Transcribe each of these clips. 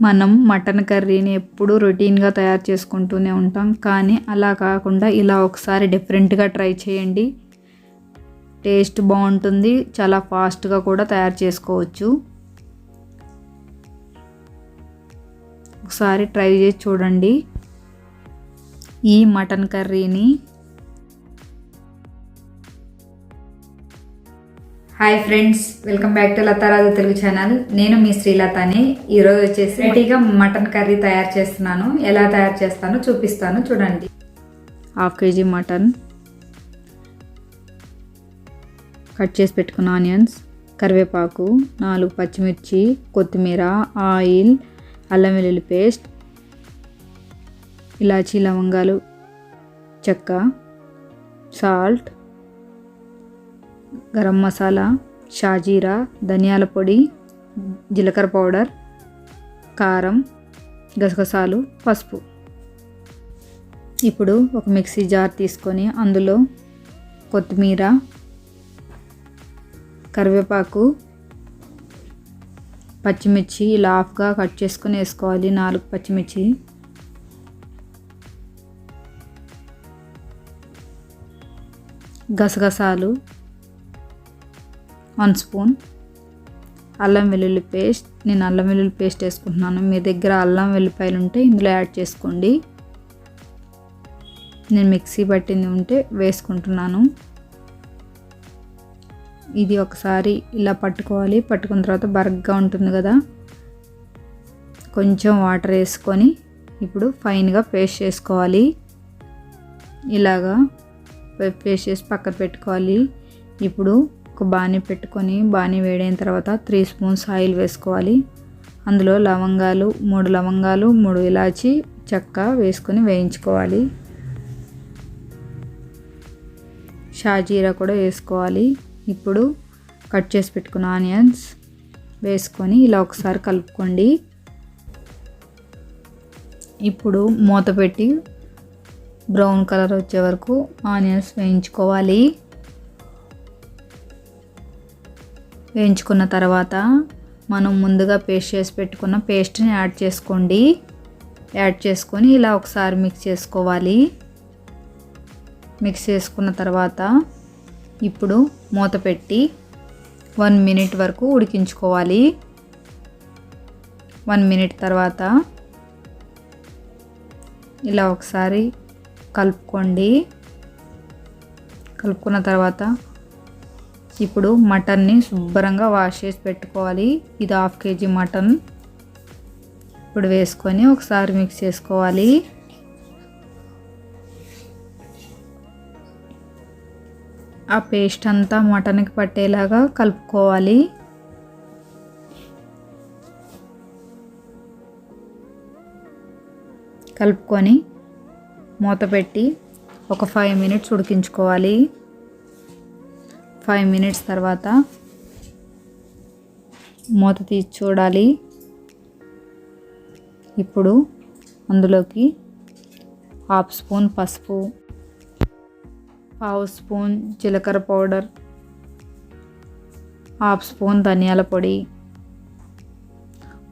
మనం మటన్ కర్రీని ఎప్పుడూ రొటీన్గా తయారు చేసుకుంటూనే ఉంటాం. కానీ అలా కాకుండా ఇలా ఒకసారి డిఫరెంట్గా ట్రై చేయండి. టేస్ట్ బాగుంటుంది. చాలా ఫాస్ట్గా కూడా తయారు చేసుకోవచ్చు. ఒకసారి ట్రై చేసి చూడండి. ఈ మటన్ కర్రీని hi friends welcome back to Latharaju Telugu channel నేను మీ శ్రీలతని. ఈరోజు వచ్చేసి రెడీగా మటన్ కర్రీ తయారు చేస్తున్నాను. ఎలా తయారు చేస్తానో చూపిస్తాను. చూడండి. Half KG mutton. కట్ చేసి పెట్టుకున్న ఆనియన్స్ కరివేపాకు నాలుగు పచ్చిమిర్చి కొత్తిమీర ఆయిల్ అల్లం వెల్లుల్లి పేస్ట్ ఇలాచీ లవంగాలు చెక్క సాల్ట్ గరం మసాలా షాజీరా ధనియాల పొడి జీలకర్ర పౌడర్ కారం గసగసాలు పసుపు. ఇప్పుడు ఒక మిక్సీ జార్ తీసుకొని అందులో కొత్తిమీర కరివేపాకు పచ్చిమిర్చి ఇలా హాఫ్గా కట్ చేసుకొని వేసుకోవాలి నాలుగు పచ్చిమిర్చి. గసగసాలు వన్ స్పూన్. అల్లం వెల్లుల్లి పేస్ట్. నేను అల్లం వెల్లుల్లి పేస్ట్ వేసుకుంటున్నాను. మీ దగ్గర అల్లం వెల్లిపాయలు ఉంటే ఇందులో యాడ్ చేసుకోండి. నేను మిక్సీ పట్టింది ఉంటే వేసుకుంటున్నాను. ఇది ఒకసారి ఇలా పట్టుకోవాలి. పట్టుకున్న తర్వాత బరగ్గా ఉంటుంది కదా. కొంచెం వాటర్ వేసుకొని ఇప్పుడు ఫైన్గా పేస్ట్ చేసుకోవాలి. ఇలాగా పేస్ట్ చేసి పక్కన పెట్టుకోవాలి. ఇప్పుడు ఒక బాణీ పెట్టుకొని బాణీ వేడైన తర్వాత త్రీ స్పూన్స్ ఆయిల్ వేసుకోవాలి. అందులో లవంగాలు మూడు లవంగాలు మూడు ఇలాచి చెక్క వేసుకొని వేయించుకోవాలి. షాజీరా కూడా వేసుకోవాలి. ఇప్పుడు కట్ చేసి పెట్టుకున్న ఆనియన్స్ వేసుకొని ఇలా ఒకసారి కలుపుకోండి. ఇప్పుడు మూత పెట్టి బ్రౌన్ కలర్ వచ్చే వరకు ఆనియన్స్ వేయించుకోవాలి. వేయించుకున్న తర్వాత మనం ముందుగా పేస్ట్ చేసి పెట్టుకున్న పేస్ట్ని యాడ్ చేసుకోండి. యాడ్ చేసుకొని ఇలా ఒకసారి మిక్స్ చేసుకోవాలి. మిక్స్ చేసుకున్న తర్వాత ఇప్పుడు మూత పెట్టి వన్ మినిట్ వరకు ఉడికించుకోవాలి. వన్ మినిట్ తర్వాత ఇలా ఒకసారి కలుపుకోండి. కలుపుకున్న తర్వాత ఇప్పుడు మటన్ని శుభ్రంగా వాష్ చేసి పెట్టుకోవాలి. ఇది హాఫ్ కేజీ మటన్. ఇప్పుడు వేసుకొని ఒకసారి మిక్స్ చేసుకోవాలి. ఆ పేస్ట్ అంతా మటన్కి పట్టేలాగా కలుపుకోవాలి. కలుపుకొని మూత పెట్టి ఒక ఫైవ్ మినిట్స్ ఉడికించుకోవాలి. ఫైవ్ మినిట్స్ తర్వాత మూత తీసి చూడాలి. ఇప్పుడు అందులోకి హాఫ్ స్పూన్ పసుపు పావు స్పూన్ జీలకర్ర పౌడర్ హాఫ్ స్పూన్ ధనియాల పొడి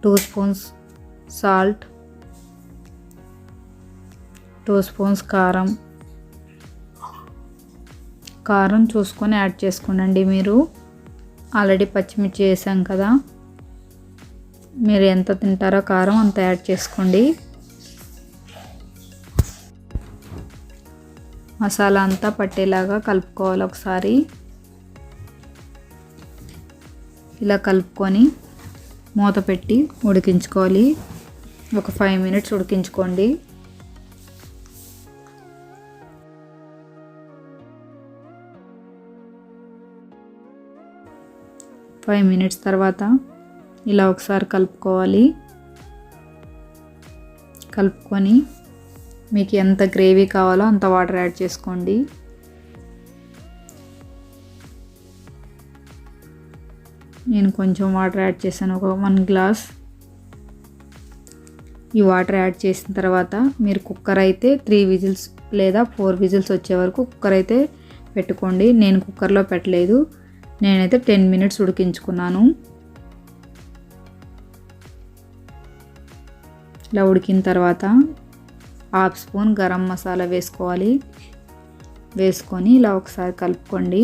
two spoons salt two spoons కారం కారం చూసుకొని యాడ్ చేసుకోనండి మీరు. ఆల్రెడీ పచ్చిమిర్చి వేసాం కదా. మీరు ఎంత తింటారో కారం అంత యాడ్ చేసుకోండి. మసాలా అంతా పట్టేలాగా కలుపుకోవాలి ఒకసారి. ఇలా కలుపుకొని మూత పెట్టి ఉడికించుకోవాలి. ఒక ఫైవ్ మినిట్స్ ఉడికించుకోండి. ఫైవ్ మినిట్స్ తర్వాత ఇలా ఒకసారి కలుపుకోవాలి. కలుపుకొని మీకు ఎంత గ్రేవీ కావాలో అంత వాటర్ యాడ్ చేసుకోండి. నేను కొంచెం వాటర్ యాడ్ చేశాను. ఒక వన్ గ్లాస్ ఈ వాటర్ యాడ్ చేసిన తర్వాత మీరు కుక్కర్ అయితే త్రీ విజిల్స్ లేదా ఫోర్ విజిల్స్ వచ్చే వరకు కుక్కర్ అయితే పెట్టుకోండి. నేను కుక్కర్లో పెట్టలేదు. నేనైతే టెన్ మినిట్స్ ఉడికించుకున్నాను. ఇలా ఉడికిన తర్వాత హాఫ్ స్పూన్ గరం మసాలా వేసుకోవాలి. వేసుకొని ఇలా ఒకసారి కలుపుకోండి.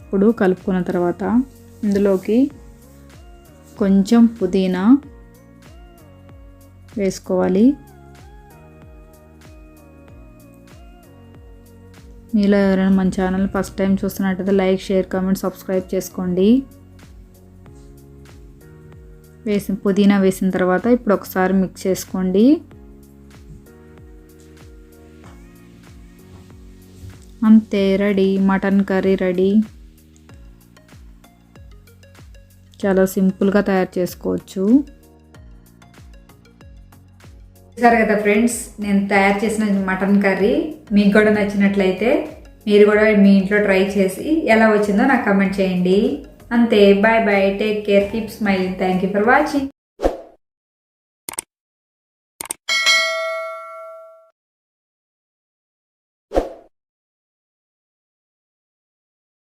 ఇప్పుడు కలుపుకున్న తర్వాత ఇందులోకి కొంచెం పుదీనా వేసుకోవాలి. మీలో ఎవరైనా మన ఛానల్ ఫస్ట్ టైం చూస్తున్నట్టయితే లైక్ షేర్ కామెంట్ సబ్స్క్రైబ్ చేసుకోండి. వేసిన పుదీనా వేసిన తర్వాత ఇప్పుడు ఒకసారి మిక్స్ చేసుకోండి. అంతే రెడీ. Mutton curry ready. చాలా సింపుల్గా తయారు చేసుకోవచ్చు. చూసారు కదా ఫ్రెండ్స్ నేను తయారు చేసిన మటన్ కర్రీ. మీకు కూడా నచ్చినట్లయితే మీరు కూడా మీ ఇంట్లో ట్రై చేసి ఎలా వచ్చిందో నాకు కమెంట్ చేయండి. అంతే bye bye take care keep smiling thank you for watching